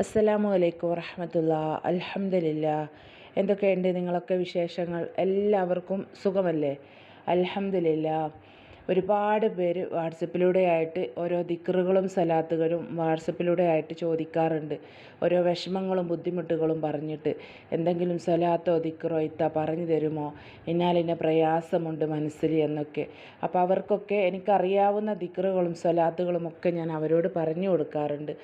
അസ്സലാമു അലൈക്കും വറഹമത്തുള്ള. അലഹമില്ല എന്തൊക്കെയുണ്ട് നിങ്ങളൊക്കെ വിശേഷങ്ങൾ? എല്ലാവർക്കും സുഖമല്ലേ? അലഹമില്ല ഒരുപാട് പേര് വാട്സപ്പിലൂടെ ആയിട്ട് ഓരോ ദിക്റുകളും സലാത്തുകളും വാട്സപ്പിലൂടെ ആയിട്ട് ചോദിക്കാറുണ്ട്. ഓരോ വിഷമങ്ങളും ബുദ്ധിമുട്ടുകളും പറഞ്ഞിട്ട് എന്തെങ്കിലും സലാത്തോ ദിക്റോ ഇത്ത പറഞ്ഞു തരുമോ? ഇന്നാലിന്ന പ്രയാസമുണ്ട് മനസ്സിൽ എന്നൊക്കെ. അപ്പോൾ അവർക്കൊക്കെ എനിക്കറിയാവുന്ന ദിക്റുകളും സലാത്തുകളും ഒക്കെ ഞാൻ അവരോട് പറഞ്ഞു കൊടുക്കാറുണ്ട്.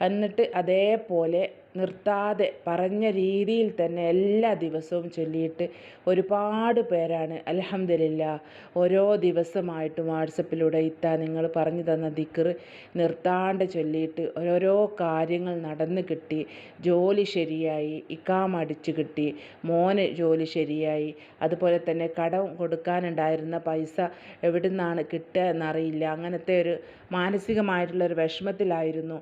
എന്നിട്ട് അതേപോലെ നിർത്താതെ പറഞ്ഞ രീതിയിൽ തന്നെ എല്ലാ ദിവസവും ചൊല്ലിയിട്ട് ഒരുപാട് പേരാണ് അലഹമ്മദില്ല ഓരോ ദിവസമായിട്ടും വാട്സപ്പിലൂടെ ഇത്ത നിങ്ങൾ പറഞ്ഞു തന്ന ദിക്ർ നിർത്താണ്ട് ചൊല്ലിയിട്ട് ഓരോരോ കാര്യങ്ങൾ നടന്നു കിട്ടി. ജോലി ശരിയായി ഇക്കാം അടിച്ചു കിട്ടി മോന് ജോലി ശരിയായി. അതുപോലെ തന്നെ കടം കൊടുക്കാനുണ്ടായിരുന്ന പൈസ എവിടെ നിന്നാണ് കിട്ടുക എന്നറിയില്ല. അങ്ങനത്തെ ഒരു മാനസികമായിട്ടുള്ള ഒരു വിഷമത്തിലായിരുന്നു.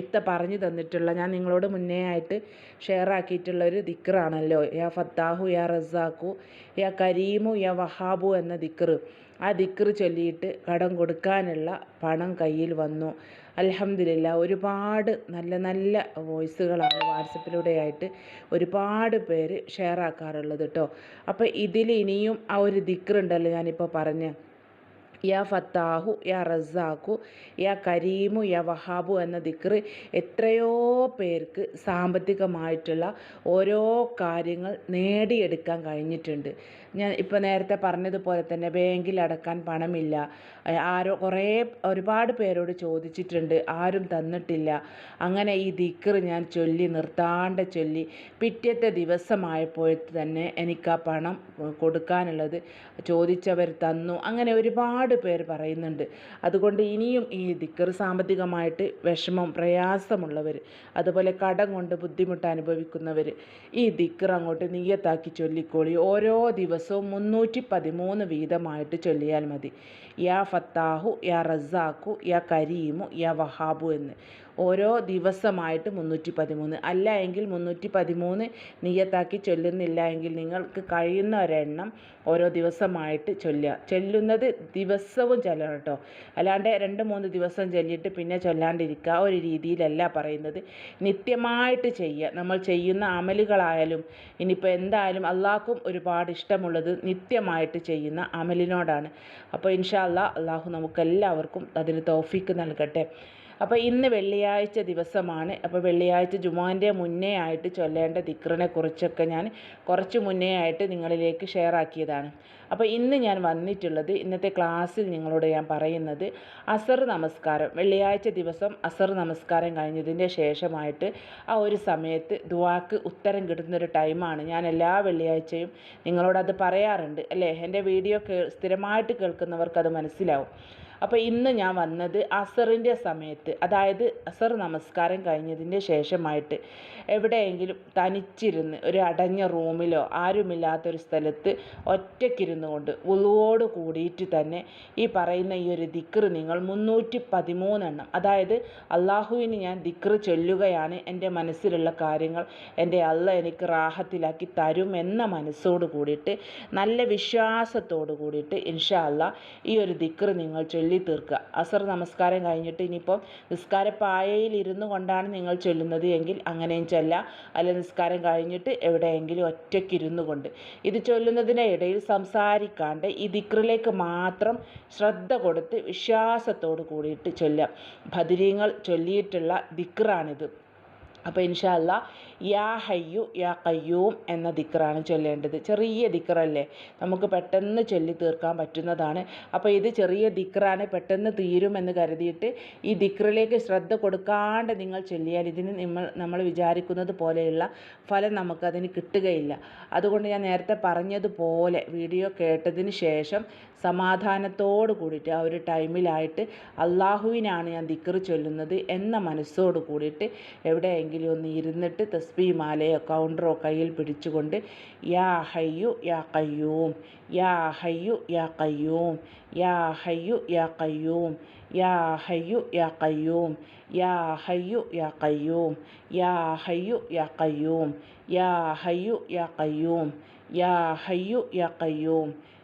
ഇത്ത പറഞ്ഞു തന്നിട്ടുള്ള ഞാൻ നിങ്ങളോട് മുന്നേ ആയിട്ട് ഷെയർ ആക്കിയിട്ടുള്ള ഒരു ദിക്റാണല്ലോ. യാ ഫത്താഹു യാ റസാഖു യാ കരീമു യാ വഹാബു എന്ന ദിക്റ്. ആ ദിക്റ് ചൊല്ലിയിട്ട് കടം കൊടുക്കാനുള്ള പണം കയ്യിൽ വന്നു. അലഹമില്ല ഒരുപാട് നല്ല നല്ല വോയിസുകളാണ് വാട്സപ്പിലൂടെ ആയിട്ട് ഒരുപാട് പേര് ഷെയർ ആക്കാറുള്ളത് കേട്ടോ അപ്പോൾ ഇതിൽ ഇനിയും ആ ഒരു ദിക്റുണ്ടല്ലോ ഞാനിപ്പോൾ പറഞ്ഞ. യാ ഫത്താഹു യാ റസാഖു യാ കരീമു യാ വഹാബു എന്ന ദിക്ർ എത്രയോ പേർക്ക് സാമ്പത്തികമായിട്ടുള്ള ഓരോ കാര്യങ്ങൾ നേടിയെടുക്കാൻ കഴിഞ്ഞിട്ടുണ്ട്. ഞാൻ ഇപ്പോൾ നേരത്തെ പറഞ്ഞതുപോലെ തന്നെ ബാങ്കിൽ അടക്കാൻ പണമില്ല. ആരോ കുറേ ഒരുപാട് പേരോട് ചോദിച്ചിട്ടുണ്ട്. ആരും തന്നിട്ടില്ല. അങ്ങനെ ഈ ദിക്റ് ഞാൻ ചൊല്ലി നിർത്താണ്ട് ചൊല്ലി പിറ്റത്തെ ദിവസമായപ്പോൾ തന്നെ എനിക്ക് ആ പണം കൊടുക്കാനുള്ളത് ചോദിച്ചവർ തന്നു. അങ്ങനെ ഒരുപാട് പേർ പറയുന്നുണ്ട്. അതുകൊണ്ട് ഇനിയും ഈ ദിക്കർ സാമ്പത്തികമായിട്ട് വിഷമം പ്രയാസമുള്ളവർ അതുപോലെ കടം കൊണ്ട് ബുദ്ധിമുട്ട് അനുഭവിക്കുന്നവർ ഈ ദിക്കർ അങ്ങോട്ട് നീയത്താക്കി ചൊല്ലിക്കോളി. ഓരോ ദിവസവും മുന്നൂറ്റി പതിമൂന്ന് വീതമായിട്ട് ചൊല്ലിയാൽ മതി. യാ ഫത്താഹു യാ റസാഖു യാ കരീമു യാ വഹാബു എന്ന്. ഓരോ ദിവസമായിട്ട് മുന്നൂറ്റി പതിമൂന്ന് അല്ല എങ്കിൽ മുന്നൂറ്റി പതിമൂന്ന് നിയത്താക്കി ചൊല്ലുന്നില്ല എങ്കിൽ നിങ്ങൾക്ക് കഴിയുന്ന ഒരെണ്ണം ഓരോ ദിവസമായിട്ട് ചൊല്ലുക. ചൊല്ലുന്നത് ദിവസവും ചൊല്ലണം കേട്ടോ. അല്ലാണ്ട് രണ്ട് മൂന്ന് ദിവസം ചൊല്ലിയിട്ട് പിന്നെ ചൊല്ലാണ്ടിരിക്കുക. ഒരു രീതിയിലല്ല പറയുന്നത്. നിത്യമായിട്ട് ചെയ്യുക. നമ്മൾ ചെയ്യുന്ന അമലുകളായാലും ഇനിയിപ്പോൾ എന്തായാലും അള്ളാഹ്ക്കും ഒരുപാട് ഇഷ്ടമുള്ളത് നിത്യമായിട്ട് ചെയ്യുന്ന അമലിനോടാണ്. അപ്പോൾ ഇൻഷാ അല്ലാ അള്ളാഹു നമുക്കെല്ലാവർക്കും അതിന് തോഫിക്ക് നൽകട്ടെ. അപ്പോൾ ഇന്ന് വെള്ളിയാഴ്ച ദിവസമാണ്. അപ്പോൾ വെള്ളിയാഴ്ച ജുമാന്റെ മുന്നേ ആയിട്ട് ചൊല്ലേണ്ട ദിക്റിനെ കുറിച്ചൊക്കെ ഞാൻ കുറച്ച് മുന്നേ ആയിട്ട് നിങ്ങളിലേക്ക് ഷെയർ ആക്കിയതാണ്. അപ്പോൾ ഇന്ന് ഞാൻ വന്നിട്ടുള്ളത് ഇന്നത്തെ ക്ലാസ്സിൽ നിങ്ങളോട് ഞാൻ പറയുന്നത് അസർ നമസ്കാരം. വെള്ളിയാഴ്ച ദിവസം അസർ നമസ്കാരം കഴിഞ്ഞതിന്റെ ശേഷമായിട്ട് ആ ഒരു സമയത്ത് ദുവാക്ക് ഉത്തരം കിട്ടുന്നൊരു ടൈമാണ് ഞാൻ എല്ലാ വെള്ളിയാഴ്ചയും നിങ്ങളോടത് പറയാറുണ്ട്. അല്ലേ? എന്റെ വീഡിയോ കേ സ്ഥിരമായിട്ട് കേൾക്കുന്നവർക്ക് അത് മനസ്സിലാവും. അപ്പോൾ ഇന്ന് ഞാൻ വന്നത് അസറിന്റെ സമയത്ത് അതായത് അസർ നമസ്കാരം കഴിഞ്ഞതിന്റെ ശേഷമായിട്ട് എവിടെയെങ്കിലും തനിച്ചിരുന്ന് ഒരു അടഞ്ഞ റൂമിലോ ആരുമില്ലാത്തൊരു സ്ഥലത്ത് ഒറ്റയ്ക്കിരുന്നു കൊണ്ട് ഉളുവോട് കൂടിയിട്ട് തന്നെ ഈ പറയുന്ന ഈ ഒരു ദിക്ർ നിങ്ങൾ മുന്നൂറ്റി പതിമൂന്നെണ്ണം അതായത് അള്ളാഹുവിന് ഞാൻ ദിക്ർ ചൊല്ലുകയാണ് എന്റെ മനസ്സിലുള്ള കാര്യങ്ങൾ എന്റെ അല്ല എനിക്ക് റാഹത്തിലാക്കി തരും എന്ന മനസ്സോട് കൂടിയിട്ട് നല്ല വിശ്വാസത്തോട് കൂടിയിട്ട് ഇൻഷാ അല്ല ഈ ഒരു ദിക്ർ നിങ്ങൾ ചൊല്ലി തീർക്കുക. അസർ നമസ്കാരം കഴിഞ്ഞിട്ട് ഇനിയിപ്പോൾ നിസ്കാരപ്പായയിൽ ഇരുന്നു കൊണ്ടാണ് നിങ്ങൾ ചൊല്ലുന്നത് എങ്കിൽ അങ്ങനെയും ചൊല്ലാം. അല്ല നിസ്കാരം കഴിഞ്ഞിട്ട് എവിടെയെങ്കിലും ഒറ്റയ്ക്ക് ഇരുന്നു കൊണ്ട്. ഇത് ചൊല്ലുന്നതിന്റെ ഇടയിൽ സംസാരിക്കാണ്ട് ഈ ദിക്റിലേക്ക് മാത്രം ശ്രദ്ധ കൊടുത്ത് വിശ്വാസത്തോട് കൂടിയിട്ട് ചൊല്ലാം ഭദ്രീങ്ങൾ ചൊല്ലിയിട്ടുള്ള ദിക്റാണിത്. അപ്പോൾ ഇൻഷാ അല്ലാ യാ ഹയ്യു യാ കയ്യൂം എന്ന ദിക്കറാണ് ചൊല്ലേണ്ടത്. ചെറിയ ദിക്കറല്ലേ നമുക്ക് പെട്ടെന്ന് ചൊല്ലി തീർക്കാൻ പറ്റുന്നതാണ്. അപ്പോൾ ഇത് ചെറിയ ദിക്കറാണ് പെട്ടെന്ന് തീരുമെന്ന് കരുതിയിട്ട് ഈ ദിക്കറിലേക്ക് ശ്രദ്ധ കൊടുക്കാണ്ട് നിങ്ങൾ ചൊല്ലിയാൽ ഇതിന് നമ്മൾ നമ്മൾ വിചാരിക്കുന്നത് പോലെയുള്ള ഫലം നമുക്കതിന് കിട്ടുകയില്ല. അതുകൊണ്ട് ഞാൻ നേരത്തെ പറഞ്ഞതുപോലെ വീഡിയോ കേട്ടതിന് ശേഷം സമാധാനത്തോട് കൂടിയിട്ട് ആ ഒരു ടൈമിലായിട്ട് അള്ളാഹുവിനാണ് ഞാൻ ദിക്കറ് ചൊല്ലുന്നത് എന്ന മനസ്സോട് കൂടിയിട്ട് എവിടെയെങ്കിലും ഒന്ന് ഇരുന്നിട്ട് തസ്ബി മാലയോ കൗണ്ടറോ കയ്യിൽ പിടിച്ചുകൊണ്ട് യാ ഹയ്യു യാ കയ്യൂം യാ ഹയ്യു യാ കയ്യൂം യാ ഹയ്യു യാ കയ്യൂം യാ ഹയ്യു യാ കയ്യൂം യാ ഹയ്യു യാ കയ്യൂം യാ ഹയ്യു യാ കയ്യൂം യാ ഹയ്യു യാ കയ്യൂം യാ ഹയ്യു യാ കയ്യൂം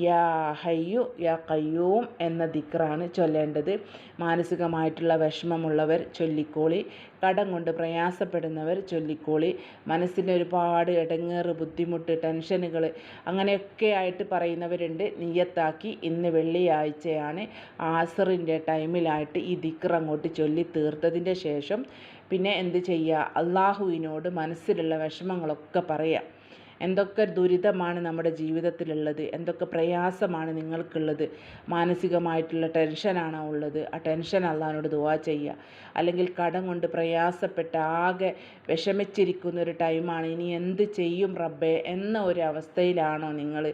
യാ ഹയ്യു യാ കയ്യൂം എന്ന ദിക്റാണ് ചൊല്ലേണ്ടത്. മാനസികമായിട്ടുള്ള വിഷമമുള്ളവർ ചൊല്ലിക്കോളി. കടം കൊണ്ട് പ്രയാസപ്പെടുന്നവർ ചൊല്ലിക്കോളി. മനസ്സിന് ഒരുപാട് ഇടങ്ങേറ് ബുദ്ധിമുട്ട് ടെൻഷനുകൾ അങ്ങനെയൊക്കെ ആയിട്ട് പറയുന്നവരുണ്ട്. നീയത്താക്കി ഇന്ന് വെള്ളിയാഴ്ചയാണ് ആസറിന്റെ ടൈമിലായിട്ട് ഈ ദിക്ർ അങ്ങോട്ട് ചൊല്ലി തീർത്തതിന്റെ ശേഷം. പിന്നെ എന്ത് ചെയ്യുക അള്ളാഹുവിനോട് മനസ്സിലുള്ള വിഷമങ്ങളൊക്കെ പറയുക എന്തൊക്കെ ദുരിതമാണ് നമ്മുടെ ജീവിതത്തിലുള്ളത്? എന്തൊക്കെ പ്രയാസമാണ് നിങ്ങൾക്കുള്ളത്? മാനസികമായിട്ടുള്ള ടെൻഷനാണോ ഉള്ളത്? ആ ടെൻഷൻ അള്ളഹാനോട് ദുവാ ചെയ്യുക. അല്ലെങ്കിൽ കടം കൊണ്ട് പ്രയാസപ്പെട്ട് ആകെ വിഷമിച്ചിരിക്കുന്ന ഒരു ടൈമാണ്. ഇനി എന്ത് ചെയ്യും റബ്ബേ? എന്ന ഒരു അവസ്ഥയിലാണോ നിങ്ങൾ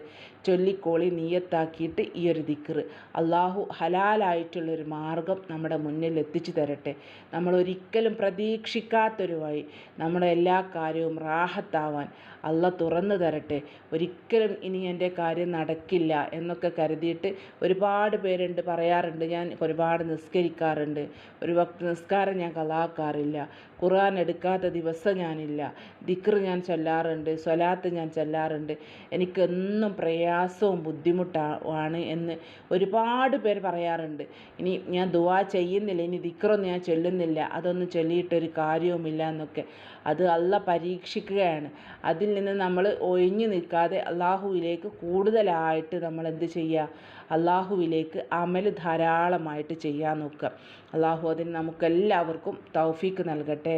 ചൊല്ലിക്കോളി നീയത്താക്കിയിട്ട് ഈ ഒരു ദിക്കറ് അള്ളാഹു ഹലാലായിട്ടുള്ളൊരു മാർഗം നമ്മുടെ മുന്നിൽ എത്തിച്ചു തരട്ടെ. നമ്മൾ ഒരിക്കലും പ്രതീക്ഷിക്കാത്തൊരു വഴി നമ്മുടെ എല്ലാ കാര്യവും റാഹത്താവാൻ അല്ല തുറന്നു തരട്ടെ. ഒരിക്കലും ഇനി എന്റെ കാര്യം നടക്കില്ല എന്നൊക്കെ കരുതിയിട്ട് ഒരുപാട് പേരുണ്ട് പറയാറുണ്ട്. ഞാൻ ഒരുപാട് നിസ്കരിക്കാറുണ്ട്. ഒരു ഭക്തി നിസ്കാരം ഞാൻ കലാക്കാറില്ല. ഖുർആൻ എടുക്കാത്ത ദിവസം ഞാനില്ല. ദിക്ർ ഞാൻ ചൊല്ലാറുണ്ട് സ്വലാത്ത് ഞാൻ ചൊല്ലാറുണ്ട്. എനിക്കെന്നും പ്രയാസവും ബുദ്ധിമുട്ടാണ് എന്ന് ഒരുപാട് പേർ പറയാറുണ്ട്. ഇനി ഞാൻ ദുവാ ചെയ്യുന്നില്ല ഇനി ദിക്റൊന്നും ഞാൻ ചൊല്ലുന്നില്ല അതൊന്നും ചൊല്ലിയിട്ടൊരു കാര്യവുമില്ല എന്നൊക്കെ. അത് അല്ല പരീക്ഷിക്കുകയാണ്. അതിൽ നിന്ന് നമ്മൾ ഒഴിഞ്ഞു നിൽക്കാതെ അള്ളാഹുവിലേക്ക് കൂടുതലായിട്ട് നമ്മൾ എന്ത് ചെയ്യുക? അള്ളാഹുവിലേക്ക് അമൽ ധാരാളമായിട്ട് ചെയ്യാൻ നോക്കുക. അള്ളാഹു അതിന് നമുക്കെല്ലാവർക്കും തൗഫീക്ക് നൽകട്ടെ.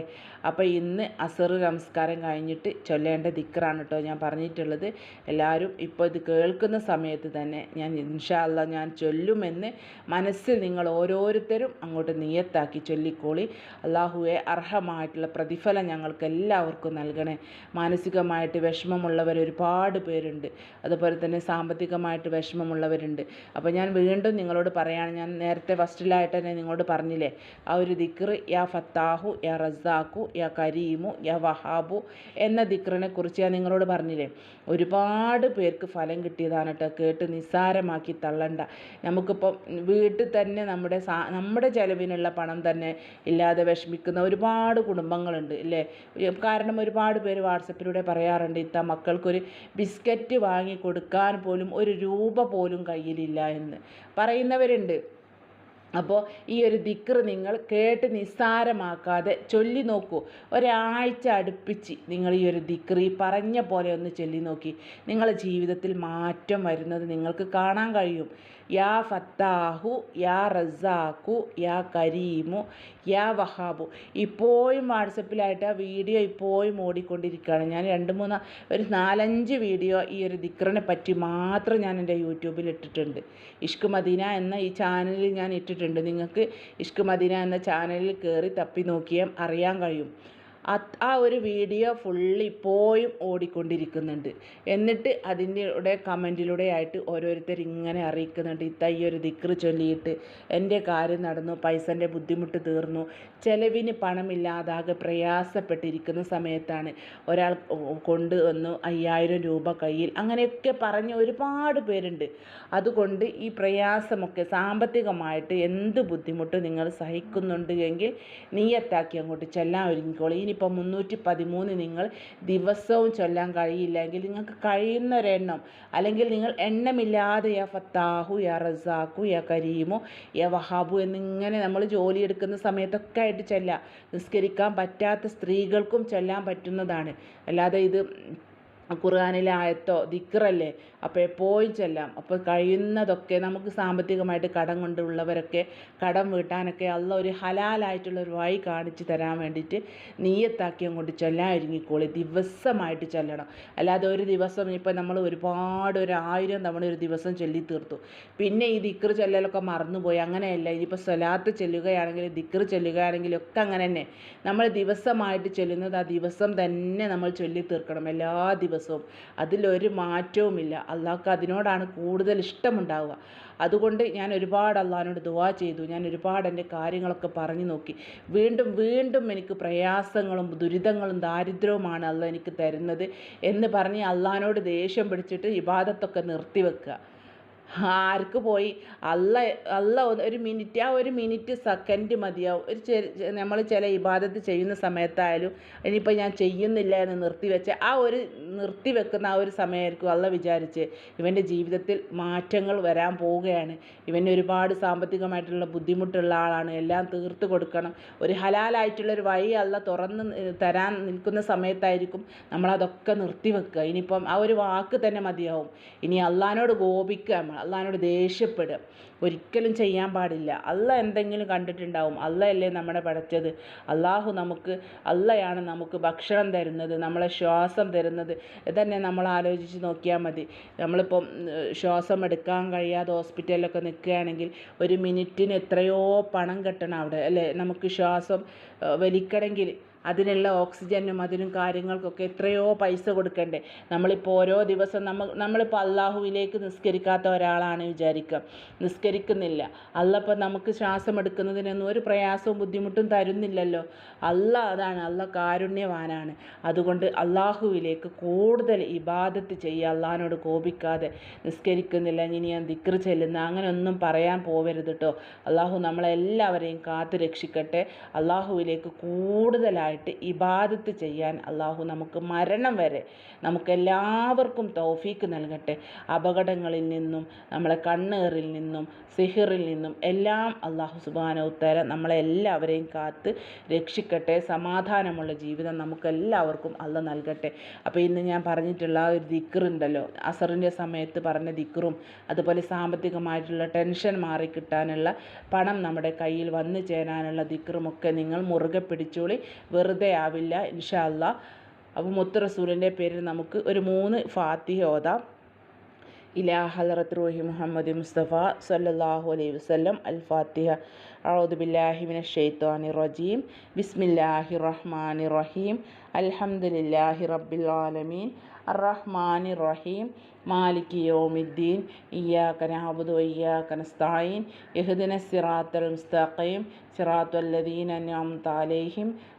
അപ്പോൾ ഇന്ന് അസർ നമസ്കാരം കഴിഞ്ഞിട്ട് ചൊല്ലേണ്ട ദിക്റാണ് കേട്ടോ ഞാൻ പറഞ്ഞിട്ടുള്ളത്. എല്ലാവരും ഇപ്പോൾ ഇത് കേൾക്കുന്ന സമയത്ത് തന്നെ ഞാൻ ഇൻഷാ അല്ല ഞാൻ ചൊല്ലുമെന്ന് മനസ്സിൽ നിങ്ങൾ ഓരോരുത്തരും അങ്ങോട്ട് നിയത്താക്കി ചൊല്ലിക്കോളി. അള്ളാഹുവെ അർഹമായിട്ടുള്ള പ്രതിഫലം ഞങ്ങൾക്ക് എല്ലാവർക്കും നൽകണേ. മാനസികമായിട്ട് വിഷമമുള്ളവർ ഒരുപാട് പേരുണ്ട്. അതുപോലെ തന്നെ സാമ്പത്തികമായിട്ട് വിഷമമുള്ളവരുണ്ട്. അപ്പോൾ ഞാൻ വീണ്ടും നിങ്ങളോട് പറയാണ് ഞാൻ നേരത്തെ ഫസ്റ്റിലായിട്ട് തന്നെ നിങ്ങളോട് പറഞ്ഞില്ലേ ആ ഒരു ദിക്ർ യാ ഫത്താഹു യാ റസാഖു യാ കരീമു യാ വഹാബു എന്ന ദിക്റിനെ കുറിച്ച് ഞാൻ നിങ്ങളോട് പറഞ്ഞില്ലേ ഒരുപാട് പേർക്ക് ഫലം കിട്ടിയതാണ് കേട്ടോ കേട്ട് നിസ്സാരമാക്കി തള്ളണ്ട. നമുക്കിപ്പം വീട്ടിൽ തന്നെ നമ്മുടെ സാ നമ്മുടെ ചിലവിനുള്ള പണം തന്നെ ഇല്ലാതെ വിഷമിക്കുന്ന ഒരുപാട് കുടുംബങ്ങളുണ്ട് ഇല്ലേ? കാരണം ഒരുപാട് പേര് വാട്സപ്പിലൂടെ പറയാറുണ്ട് ഇത്ത മക്കൾക്കൊരു ബിസ്ക്കറ്റ് വാങ്ങി കൊടുക്കാൻ പോലും ഒരു രൂപ പോലും കയ്യിലില്ല എന്ന് പറയുന്നവരുണ്ട്. അപ്പോൾ ഈ ഒരു ദിക്ർ നിങ്ങൾ കേട്ട് നിസ്സാരമാക്കാതെ ചൊല്ലി നോക്കൂ. ഒരാഴ്ച അടുപ്പിച്ച് നിങ്ങൾ ഈ ഒരു ദിക്ർ ഈ പറഞ്ഞ പോലെ ഒന്ന് ചൊല്ലി നോക്കി. നിങ്ങളുടെ ജീവിതത്തിൽ മാറ്റം വരുന്നത് നിങ്ങൾക്ക് കാണാൻ കഴിയും. യാ ഫത്താഹു യാ റസാഖു യാ കരീമു യാ വഹാബു. ഇപ്പോഴും വാട്സപ്പിലായിട്ട് ആ വീഡിയോ ഇപ്പോഴും ഓടിക്കൊണ്ടിരിക്കുകയാണ്. ഞാൻ രണ്ട് മൂന്ന് ഒരു നാലഞ്ച് വീഡിയോ ഈ ഒരു ദിക്റിനെ പറ്റി മാത്രം ഞാൻ എന്റെ യൂട്യൂബിൽ ഇട്ടിട്ടുണ്ട്. ഇഷ്ക് മദീന എന്ന ഈ ചാനലിൽ ഞാൻ ഇട്ടിട്ടുണ്ട്. നിങ്ങൾക്ക് ഇഷ്ക് മദീന എന്ന ചാനലിൽ കയറി തപ്പി നോക്കിയാൽ അറിയാൻ കഴിയും. ആ ഒരു വീഡിയോ ഫുള്ള് ഇപ്പോഴും ഓടിക്കൊണ്ടിരിക്കുന്നുണ്ട്. എന്നിട്ട് അതിന്റെ കമന്റിലൂടെ ആയിട്ട് ഓരോരുത്തർ ഇങ്ങനെ അറിയിക്കുന്നുണ്ട്. ഇത്ത ഈ ഒരു ദിക്ർ ചൊല്ലിയിട്ട് എന്റെ കാര്യം നടന്നു പൈസന്റെ ബുദ്ധിമുട്ട് തീർന്നു ചിലവിന് പണമില്ലാതാകെ പ്രയാസപ്പെട്ടിരിക്കുന്ന സമയത്താണ് ഒരാൾ കൊണ്ട് വന്നു അയ്യായിരം രൂപ കയ്യിൽ അങ്ങനെയൊക്കെ പറഞ്ഞ് ഒരുപാട് പേരുണ്ട്. അതുകൊണ്ട് ഈ പ്രയാസമൊക്കെ സാമ്പത്തികമായിട്ട് എന്ത് ബുദ്ധിമുട്ട് നിങ്ങൾ സഹിക്കുന്നുണ്ട് എങ്കിൽ നീയത്താക്കി അങ്ങോട്ട് ചെല്ലാൻ ഒരുങ്ങിക്കോളൂ. ഇനിയിപ്പോൾ മുന്നൂറ്റി പതിമൂന്ന് നിങ്ങൾ ദിവസവും ചൊല്ലാൻ കഴിയില്ലെങ്കിൽ നിങ്ങൾക്ക് കഴിയുന്നൊരെണ്ണം അല്ലെങ്കിൽ നിങ്ങൾ എണ്ണമില്ലാതെ യാ ഫത്താഹു യാ റസാഖു യാ കരീമു യാ വഹാബു എന്നിങ്ങനെ നമ്മൾ ജോലി എടുക്കുന്ന സമയത്തൊക്കെ ആയിട്ട് ചൊല്ലാം. നിസ്കരിക്കാൻ പറ്റാത്ത സ്ത്രീകൾക്കും ചൊല്ലാൻ പറ്റുന്നതാണ്. അല്ലാതെ ഇത് ഖുർആനിലെ ആയത്തോ ദിക്റല്ലേ? അപ്പോൾ എപ്പോഴും ചെല്ലാം. അപ്പോൾ കഴിയുന്നതൊക്കെ നമുക്ക് സാമ്പത്തികമായിട്ട് കടം കൊണ്ടുള്ളവരൊക്കെ കടം വീട്ടാനൊക്കെ അള്ള ഒരു ഹലാലായിട്ടുള്ള ഒരു വഴി കാണിച്ച് തരാൻ വേണ്ടിയിട്ട് നീയത്താക്കി അങ്ങോട്ട് ചൊല്ലാൻ ഒരുങ്ങിക്കോളി. ദിവസമായിട്ട് ചൊല്ലണം. അല്ലാതെ ഒരു ദിവസം ഇപ്പോൾ നമ്മൾ ഒരുപാട് ഒരു ആയിരം തവണ ഒരു ദിവസം ചൊല്ലി തീർത്തു. പിന്നെ ഈ ദിക്ർ ചൊല്ലലൊക്കെ മറന്നുപോയി. അങ്ങനെയല്ല. ഇനിയിപ്പോൾ സ്വലാത്ത് ചെല്ലുകയാണെങ്കിൽ ദിക്ർ ചെല്ലുകയാണെങ്കിലും ഒക്കെ അങ്ങനെ തന്നെ നമ്മൾ ദിവസമായിട്ട് ചൊല്ലുന്നത് ആ ദിവസം തന്നെ നമ്മൾ ചൊല്ലി തീർക്കണം. എല്ലാ ദിവസവും. അതിലൊരു മാറ്റവുമില്ല. അള്ളാഹ്ക്ക് അതിനോടാണ് കൂടുതൽ ഇഷ്ടമുണ്ടാവുക. അതുകൊണ്ട് ഞാൻ ഒരുപാട് അള്ളാഹിനോട് ദുവാ ചെയ്തു. ഞാൻ ഒരുപാട് എന്റെ കാര്യങ്ങളൊക്കെ പറഞ്ഞു നോക്കി. വീണ്ടും വീണ്ടും എനിക്ക് പ്രയാസങ്ങളും ദുരിതങ്ങളും ദാരിദ്ര്യവുമാണ് അള്ളാഹ് എനിക്ക് തരുന്നത് എന്ന് പറഞ്ഞ് അള്ളാഹിനോട് ദേഷ്യം പിടിച്ചിട്ട് ഇബാദത്തൊക്കെ നിർത്തിവെക്കുക ആർക്ക് പോയി? അല്ല അല്ല ഒരു മിനിറ്റ് ആ ഒരു മിനിറ്റ് സെക്കൻഡ് മതിയാവും. ഒരു നമ്മൾ ചില ഇബാദത്ത് ചെയ്യുന്ന സമയത്തായാലും ഇനിയിപ്പോൾ ഞാൻ ചെയ്യുന്നില്ല എന്ന് നിർത്തി വെച്ച ആ ഒരു നിർത്തി വെക്കുന്ന ആ ഒരു സമയമായിരിക്കും അല്ല വിചാരിച്ച് ഇവന്റെ ജീവിതത്തിൽ മാറ്റങ്ങൾ വരാൻ പോവുകയാണ്. ഇവന് ഒരുപാട് സാമ്പത്തികമായിട്ടുള്ള ബുദ്ധിമുട്ടുള്ള ആളാണ്. എല്ലാം തീർത്ത് കൊടുക്കണം. ഒരു ഹലാലായിട്ടുള്ള ഒരു വഴി അല്ല തുറന്ന് തരാൻ നിൽക്കുന്ന സമയത്തായിരിക്കും നമ്മളതൊക്കെ നിർത്തി വെക്കുക ഇനിയിപ്പം ആ ഒരു വാക്ക് തന്നെ മതിയാവും. ഇനി അള്ളഹാനോട് കോപിക്കുക നമ്മൾ. അള്ളഹാനോട് ദേഷ്യപ്പെടുക. ഒരിക്കലും ചെയ്യാൻ പാടില്ല. അല്ല എന്തെങ്കിലും കണ്ടിട്ടുണ്ടാവും. അല്ലയല്ലേ നമ്മളെ പടച്ചത്. അള്ളാഹു നമുക്ക് അല്ലയാണ് നമുക്ക് ഭക്ഷണം തരുന്നത് നമ്മളെ ശ്വാസം തരുന്നത്. ഇതന്നെ നമ്മൾ ആലോചിച്ച് നോക്കിയാൽ മതി. നമ്മളിപ്പം ശ്വാസം എടുക്കാൻ കഴിയാതെ ഹോസ്പിറ്റലിലൊക്കെ നിൽക്കുകയാണെങ്കിൽ ഒരു മിനിറ്റിന് എത്രയോ പണം കെട്ടണം അവിടെ. അല്ലേ? നമുക്ക് ശ്വാസം വലിക്കണമെങ്കിൽ അതിനുള്ള ഓക്സിജനും അതിനും കാര്യങ്ങൾക്കൊക്കെ എത്രയോ പൈസ കൊടുക്കണ്ടേ? നമ്മളിപ്പോൾ ഓരോ ദിവസം നമ്മൾ നമ്മളിപ്പോൾ അള്ളാഹുവിലേക്ക് നിസ്കരിക്കാത്ത ഒരാളാണ് വിചാരിക്കുക നിസ്കരിക്കുന്നില്ല. അല്ല ഇപ്പം നമുക്ക് ശ്വാസം എടുക്കുന്നതിനൊന്നും ഒരു പ്രയാസവും ബുദ്ധിമുട്ടും തരുന്നില്ലല്ലോ. അല്ല അതാണ്. അല്ല കാരുണ്യവാനാണ്. അതുകൊണ്ട് അള്ളാഹുവിലേക്ക് കൂടുതൽ ഇബാദത്ത് ചെയ്യുക. അള്ളാഹിനോട് കോപിക്കാതെ നിസ്കരിക്കുന്നില്ല ഇനി ഞാൻ ദിക്ർ ചെല്ലുന്ന അങ്ങനെയൊന്നും പറയാൻ പോവരുത് കേട്ടോ അള്ളാഹു നമ്മളെല്ലാവരെയും കാത്തു രക്ഷിക്കട്ടെ അള്ളാഹുവിലേക്ക് കൂടുതലായി ആയിട്ട് ഇബാദത്ത് ചെയ്യാൻ അള്ളാഹു നമുക്ക് മരണം വരെ നമുക്കെല്ലാവർക്കും തൗഫീക്ക് നൽകട്ടെ. അപകടങ്ങളിൽ നിന്നും നമ്മളെ കണ്ണേറിൽ നിന്നും സിഹിറിൽ നിന്നും എല്ലാം അള്ളാഹു സുബാന ഉത്തര നമ്മളെല്ലാവരെയും കാത്ത് രക്ഷിക്കട്ടെ. സമാധാനമുള്ള ജീവിതം നമുക്കെല്ലാവർക്കും അല്ല നൽകട്ടെ. അപ്പോൾ ഇന്ന് ഞാൻ പറഞ്ഞിട്ടുള്ള ഒരു ദിക്റുണ്ടല്ലോ അസറിന്റെ സമയത്ത് പറഞ്ഞ ദിക്റും അതുപോലെ സാമ്പത്തികമായിട്ടുള്ള ടെൻഷൻ മാറി കിട്ടാനുള്ള പണം നമ്മുടെ കയ്യിൽ വന്നു ചേരാനുള്ള ദിക്റുമൊക്കെ നിങ്ങൾ മുറുകെ പിടിച്ചോളി. വെറുതെ ആവില്ല ഇൻഷാ അല്ലാ അപ്പോൾ മുത്ത് റസൂലിൻ്റെ പേരിൽ നമുക്ക് ഒരു മൂന്ന് ഫാത്തിഹ ഓതാം ഇലാ ഹലറത്ത് റൂഹി മുഹമ്മദ് മുസ്തഫ സല്ലല്ലാഹു അലൈഹി വസല്ലം അൽ ഫാത്തിഹ അഊദു ബില്ലാഹി മിനശ് ഷൈത്വാനിർ റജീം ബിസ്മില്ലാഹിർ റഹ്മാനിർ റഹീം അൽഹംദുലില്ലാഹി റബ്ബിൽ ആലമീൻ الرحمن الرحيم مالك يوم الدين إياك نعبد وإياك نستعين اهدنا الصراط المستقيم صراط الذين أنعمت عليهم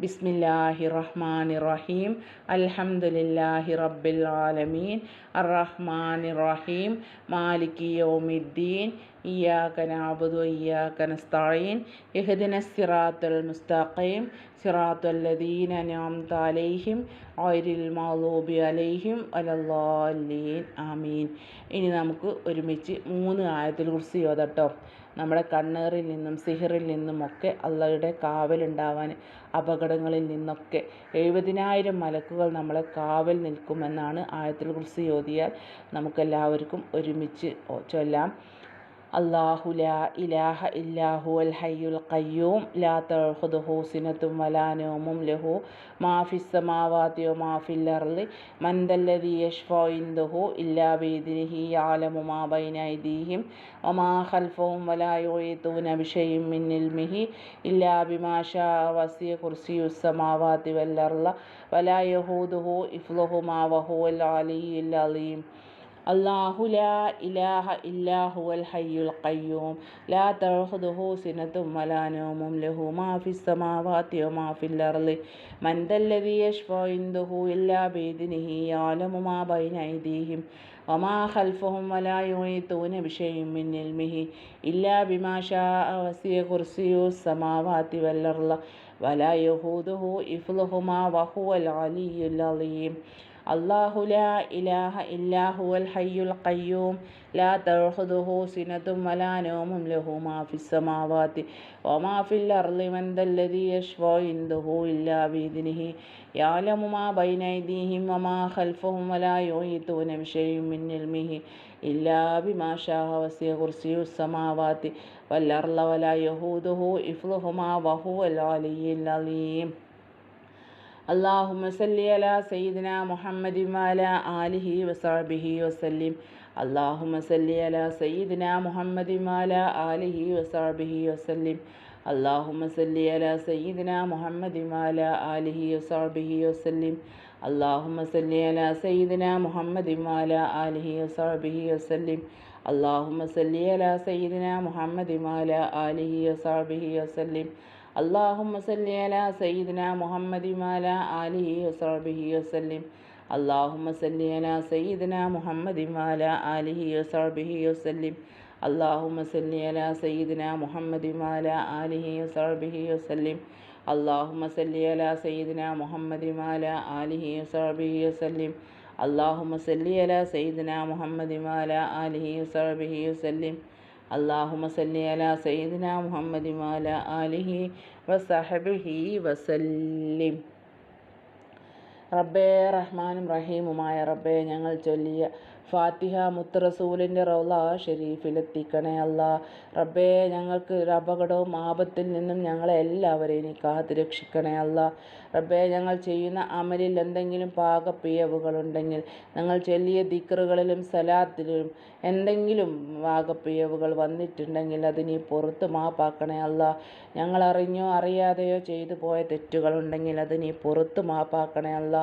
ബിസ്മില്ലാഹി റഹ്മാൻ റഹീം അൽഹംദുലില്ലാഹി റബ്ബിൽ ആലമീൻ അറഹ്മാൻ റഹീം മാലിക് യോമിദ്ദീൻ. ഇയാക്ക നാബുദു ഇയാക്ക നസ്തായീൻ ഇഹ്ദിന സിറാത്തുൽ മുസ്തഖീം. സിറാത്തുൽ ലദീന നാംത അലൈഹിം. ഐരിൽ മൗലൂബി അലൈഹിം. അലല്ലാലീൻ ആമീൻ. ഇനി നമുക്ക് ഒരുമിച്ച് മൂന്ന് ആയത്തിൽ കുറിച്ച് യോതട്ടോ നമ്മുടെ കണ്ണേറിൽ നിന്നും സിഹിറിൽ നിന്നുമൊക്കെ അള്ളയുടെ കാവലുണ്ടാവാൻ അപകടങ്ങളിൽ നിന്നൊക്കെ എഴുപതിനായിരം മലക്കുകൾ നമ്മളെ കാവൽ നിൽക്കുമെന്നാണ് ആയത്തിൽ കുറിച്ച് യോതിയാൽ നമുക്കെല്ലാവർക്കും ഒരുമിച്ച് ചൊല്ലാം. അള്ളാഹു ലാ ഇലാഹ ഇല്ലാഹു അൽ ഹയ്യുൽ ഖയ്യൂം. ലാ തഹുദുഹു വലാ വലാനോമും ലഹു. മാ ഫിസ് സമാവാതി വമാ ഫിൽ മാഫിൽ അർലി മന്ദല്ലതി യഷ്ഫോ ഇന്ദുഹു ഇല്ലാ ബീദിനിഹി യാലമു മാ ബൈന ഐദീഹിം. ഒമാ ഖൽഫവും വലായോ യത്തൂന ബിഷയും മിൻ ഇൽമിഹി ഇല്ലാ ബിമാഷാ വസിയ കുർസിയുസ്സമാവാത്തി വല്ലർല വലാ യഹൂദുഹു ഇഫ്ലുഹു മാ വഹു അൽ അലിയിൽ അലീം. يهوده حفظهما وهو العلي العظيم الله لا إله إلا هو الحي القيوم لا تأخذه سنة ولا نوم له ما في السماوات وما في الأرض من ذا الذي يشفع عنده إلا بإذنه يعلم ما بين أيديهم وما خلفهم ولا يحيطون بشيء من علمه إلا بما شاء وسع كرسي السماوات والأرض ولا يهوده حفظهما وهو العلي العظيم അള്ളാഹു ലാ ഇലാഹ ഇല്ലാഹു അൽ ഹയ്യുൽ ഖയ്യൂം. ലാ തഹുദുഹു സിനതും വലാ നോമും ലഹു മാഫിസ് സമാവാത്തി. വമാഫിൽ അർളി മൻ ദല്ലദി യശ്വ ഇന്ദുഹു ഇല്ലാ ബിദിനിഹി. യാലമു മാ ബൈനൈദീഹിം വമാ ഖൽഫഹും വലാ യുഹീതൂന ബിശൈഇൻ മിൻ ഇൽമിഹി ഇല്ലാ ബിമാ ശാ വസിയ കുർസിയുസ് സമാവാത്തി. വൽ അർള വലാ യഹൂദുഹു ഇഫ്ലുഹുമാ വഹുവൽ അലിയ്യുൽ അലീം. അള്ളാഹുമ സല്ലി അല സയ്യിദിന മുഹമ്മദ് വാല ആലിഹി വസാബിഹി വസല്ലിം. അള്ളാഹുമ സല്ലി അല സയ്യിദിന മുഹമ്മദ് വാല ആലിഹി വസാബിഹി വസല്ലിം. അള്ളാഹുമ സല്ലി അല സയ്യിദിന മുഹമ്മദ് വാല ആലിഹി വസാബിഹി വസല്ലിം. അള്ളാഹുമ സല്ലി അല സയ്യിദിന മുഹമ്മദ് വാല ആലിഹി വസാബിഹി വസല്ലിം. അള്ളാഹുമ സല്ലി അല സയ്യിദിന മുഹമ്മദ് വാല ആലിഹി വസാബിഹി വസല്ലിം. അള്ളാഹുമ്മ സല്ലി അല സയ്യിദിന മുഹമ്മദി മാല അലിഹി വസ്ബിഹി വസ്ലിം അള്ളാഹുമ്മ സല്ലി അല സയ്യിദിന മുഹമ്മദി മാല അലിഹി വസ്ബിഹി വസ്ലിം അള്ളാഹുമ്മ സല്ലി അല സയ്യിദിന മുഹമ്മദി മാല അലിഹി വസ്ബിഹി വസ്ലിം അള്ളാഹുമ്മ സല്ലി അല സയ്യിദിന മുഹമ്മദി മാല അലിഹി വസ്ബിഹി വസ്ലിം അള്ളാഹുമ്മ സല്ലി അല സയ്യിദിന മുഹമ്മദി മാല അലിഹി വസ്ബിഹി വസ്ലിം അള്ളാഹുമ സല്ലിയല സയ്യിദിന മുഹമ്മദ് മാല ആലിഹി വസഹബിഹി വസല്ലിം. റബ്ബേ റഹ്മാനും റഹീമുമായ റബ്ബേ ഞങ്ങൾ ചൊല്ലിയ ഫാത്തിഹ മുത്തറസൂലിന്റെ റൗല ഷെരീഫിലെത്തിക്കണേ അല്ല. റബ്ബേ ഞങ്ങൾക്ക് ഒരു അപകടവും ആപത്തിൽ നിന്നും ഞങ്ങളെ എല്ലാവരെയും കാത്തുരക്ഷിക്കണേ കാത്തു അല്ല. റബ്ബേ ഞങ്ങൾ ചെയ്യുന്ന അമലിൽ എന്തെങ്കിലും പാകപ്പിയവുകളുണ്ടെങ്കിൽ ഞങ്ങൾ ചൊല്ലിയ ദിക്റുകളിലും സലാത്തിലും എന്തെങ്കിലും പാകപ്പിയവുകൾ വന്നിട്ടുണ്ടെങ്കിൽ അത് പുറത്ത് മാപ്പാക്കണേ അല്ല. ഞങ്ങൾ അറിഞ്ഞോ അറിയാതെയോ ചെയ്തു പോയ തെറ്റുകളുണ്ടെങ്കിൽ അത് നീ പുറത്ത് മാപ്പാക്കണേ അല്ല.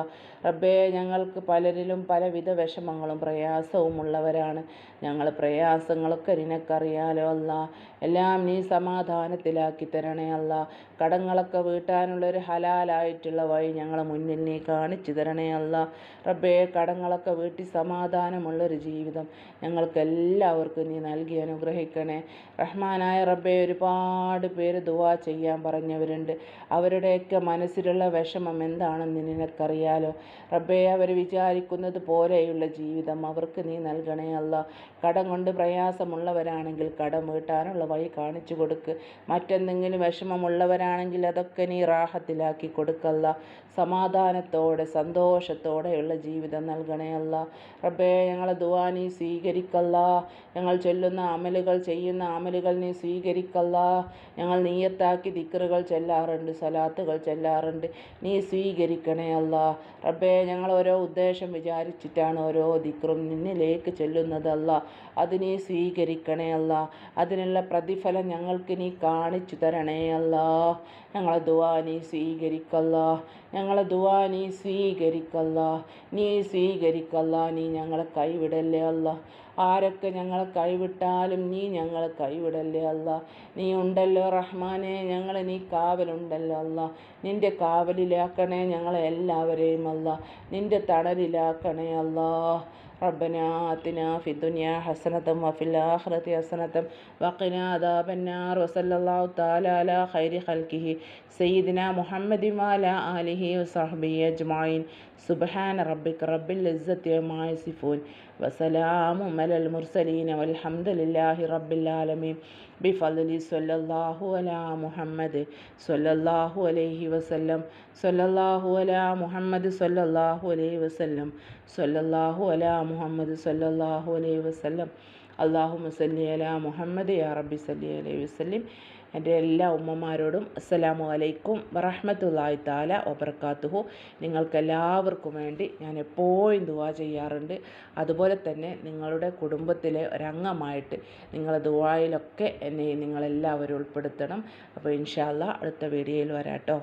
റബ്ബേ ഞങ്ങൾക്ക് പലരിലും പലവിധ വിഷമങ്ങളും പ്രയാസവും ഉള്ളവരാണ് ഞങ്ങൾ പ്രയാസങ്ങളൊക്കെ നിനക്കറിയാലോ അല്ല. എല്ലാം നീ സമാധാനത്തിലാക്കി തരണേ അല്ല. കടങ്ങളൊക്കെ വീട്ടാനുള്ളൊരു ഹലാലായിട്ടുള്ള വഴി ഞങ്ങളെ മുന്നിൽ നീ കാണിച്ചു തരണേ അല്ല. റബ്ബേ കടങ്ങളൊക്കെ വീട്ടി സമാധാനമുള്ളൊരു ജീവിതം ഞങ്ങൾക്ക് എല്ലാവർക്കും നീ നൽകി അനുഗ്രഹിക്കണേ. റഹ്മാനായ റബ്ബേ ഒരുപാട് പേര് ദുവാ ചെയ്യാൻ പറഞ്ഞവരുണ്ട്. അവരുടെയൊക്കെ മനസ്സിലുള്ള വിഷമം എന്താണെന്ന് നിനക്കറിയാലോ? റബ്ബേ അവർ വിചാരിക്കുന്നത് പോലെയുള്ള ജീവിതം അവർക്ക് നീ നൽകണേ അല്ല. കടം കൊണ്ട് പ്രയാസമുള്ളവരാണെങ്കിൽ കടം വീട്ടാനുള്ള വഴി കാണിച്ചു കൊടുക്ക്. മറ്റെന്തെങ്കിലും വിഷമമുള്ളവരാണെങ്കിൽ അതൊക്കെ നീ റാഹത്തിലാക്കി കൊടുക്കല്ല. സമാധാനത്തോടെ സന്തോഷത്തോടെയുള്ള ജീവിതം നൽകണേ അല്ല. റബ്ബേ ഞങ്ങളെ ദുവാ നീ സ്വീകരിക്കല്ല. ഞങ്ങൾ ചൊല്ലുന്ന അമലുകൾ ചെയ്യുന്ന അമലുകൾ നീ സ്വീകരിക്കല്ല. ഞങ്ങൾ നീയത്താക്കി ദിക്കറുകൾ ചെല്ലാറുണ്ട് സലാത്തുകൾ ചെല്ലാറുണ്ട്. നീ സ്വീകരിക്കണേ അല്ല. റബ്ബേ ഞങ്ങൾ ഓരോ ഉദ്ദേശം വിചാരിച്ചിട്ടാണ് ഓരോ ദിക്റും നിന്നിലേക്ക് ചെല്ലുന്നതല്ല അത് നീ സ്വീകരിക്കണേ അല്ല. അതിനുള്ള പ്രതിഫലം ഞങ്ങൾക്ക് നീ കാണിച്ചു തരണേ അല്ല. ഞങ്ങളെ ദുവാ നീ സ്വീകരിക്കല്ല. ഞങ്ങളെ ദുവാ നീ സ്വീകരിക്കല്ല. നീ സ്വീകരിക്കല്ല. നീ ഞങ്ങളെ കൈവിടല്ലേ അല്ല. ആരൊക്കെ ഞങ്ങളെ കൈവിട്ടാലും നീ ഞങ്ങളെ കൈവിടല്ലേ അല്ല. നീ ഉണ്ടല്ലോ റഹ്മാനെ. ഞങ്ങൾ നീ കാവലുണ്ടല്ലോ അല്ല. നിന്റെ കാവലിലാക്കണേ ഞങ്ങളെ എല്ലാവരെയും അല്ല. നിന്റെ തണലിലാക്കണേ അല്ലാ. ربنا آتنا في الدنيا حسنة وفي الآخرة حسنة وقنا عذاب النار وصلى الله تعالى على خير خلقه سيدنا محمد وعلى آله وصحبه أجمعين. سبحان ربك رب العزة عما يصفون. വസലാമു അലൽ മുർസലീന വൽഹംദുലില്ലാഹി റബ്ബിൽ ആലമീൻ. ബിഫലി സല്ലല്ലാഹു അലാ മുഹമ്മദ് സല്ലല്ലാഹു അലൈഹി വസല്ലം. സല്ലല്ലാഹു അലാ മുഹമ്മദ് സല്ലല്ലാഹു അലൈഹി വസല്ലം. സല്ലല്ലാഹു അലാ മുഹമ്മദ് സല്ലല്ലാഹു അലൈഹി വസല്ലം. അള്ളാഹു മുസല്ലി അലാ മുഹമ്മദ് യാ റബ്ബി സല്ലി അലൈഹി വസല്ലം. എന്റെ എല്ലാ ഉമ്മമാരോടും അസ്സലാമു അലൈക്കും വറഹമത്തല്ലാഹി താല ഒബർക്കാത്തുഹു നിങ്ങൾക്കെല്ലാവർക്കും വേണ്ടി ഞാൻ എപ്പോഴും ദുവാ ചെയ്യാറുണ്ട്. അതുപോലെ തന്നെ നിങ്ങളുടെ കുടുംബത്തിലെ ഒരംഗമായിട്ട് നിങ്ങൾ ദുവായിലൊക്കെ എന്നെ നിങ്ങളെല്ലാവരും ഉൾപ്പെടുത്തണം. അപ്പോൾ ഇൻഷാല്ല അടുത്ത വീഡിയോയിൽ വരാട്ടോ